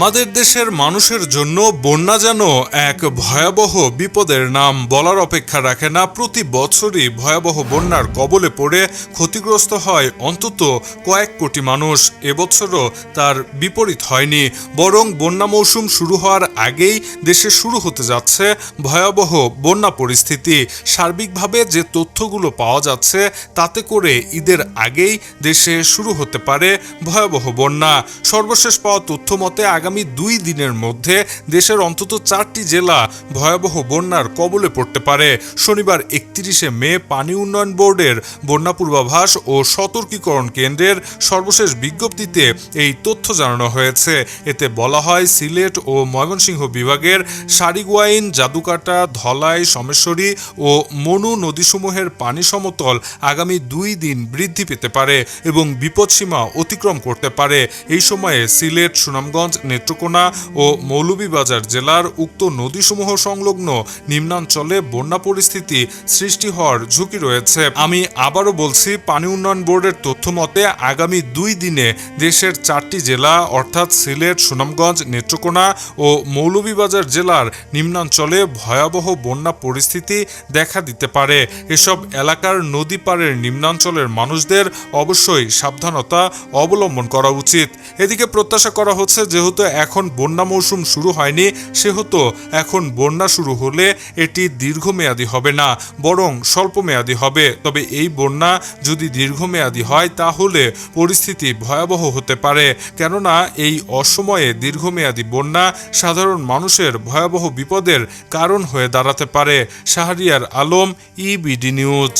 আমাদের দেশের মানুষের জন্য বন্যা যেন এক ভয়াবহ বিপদের নাম বলার অপেক্ষা রাখে না, প্রতি বছরই ভয়াবহ বন্যার কবলে পড়ে ক্ষতিগ্রস্ত হয় অন্তত কয়েক কোটি মানুষ। এবছরও তার বিপরীত হয়নি। বরং বন্যা মৌসুম শুরু হওয়ার আগেই দেশে শুরু হতে যাচ্ছে ভয়াবহ বন্যা পরিস্থিতি। সার্বিকভাবে যে তথ্যগুলো পাওয়া যাচ্ছে তাতে করে ঈদের আগেই দেশে শুরু হতে পারে ভয়াবহ বন্যা। সর্বশেষ পাওয়া তথ্য মতে, আগামী দুই দিনের মধ্যে দেশের অন্তত চারটি জেলা ভয়াবহ বন্যার কবলে পড়তে পারে। শনিবার একত্রিশে মে পানি উন্নয়ন বোর্ডের বন্যা পূর্বাভাস ও সতর্কীকরণ কেন্দ্রের সর্বশেষ বিজ্ঞপ্তিতে এই তথ্য জানানো হয়েছে। এতে বলা হয়, সিলেট ও ময়মনসিংহ বিভাগের সারিগুয়াইন, জাদুকাটা, ধলাই, সমেশ্বরী ও মনু নদীসমূহের পানি সমতল আগামী দুই দিন বৃদ্ধি পেতে পারে এবং বিপদসীমা অতিক্রম করতে পারে। এই সময়ে সিলেট, সুনামগঞ্জ নেত্রকোনা ও মৌলভীবাজার জেলার উক্ত নদীসমূহ সংলগ্ন নিম্নাঞ্চলে বন্যা পরিস্থিতি সৃষ্টি হওয়ার ঝুঁকি রয়েছে। আমি আবারও বলছি, পানি উন্নয়ন বোর্ডের তথ্য মতে আগামী দুই দিনে দেশের চারটি জেলা, অর্থাৎ সিলেট, সুনামগঞ্জ, নেত্রকোনা ও মৌলভীবাজার জেলার নিম্নাঞ্চলে ভয়াবহ বন্যা পরিস্থিতি দেখা দিতে পারে। এসব এলাকার নদী পাড়ের নিম্নাঞ্চলের মানুষদের অবশ্যই সাবধানতা অবলম্বন করা উচিত। এদিকে প্রত্যাশা করা হচ্ছে যেহেতু এখন বন্যা মৌসুম শুরু হয়নি, সেহেতু এখন বন্যা শুরু হলে এটি দীর্ঘমেয়াদী হবে না, বরং স্বল্পমেয়াদী হবে। তবে এই বন্যা যদি দীর্ঘমেয়াদী হয়, তাহলে পরিস্থিতি ভয়াবহ হতে পারে। কেননা, এই অসময়ে দীর্ঘমেয়াদী বন্যা সাধারণ মানুষের ভয়াবহ বিপদের কারণ হয়ে দাঁড়াতে পারে। Shahriar Alam EBD news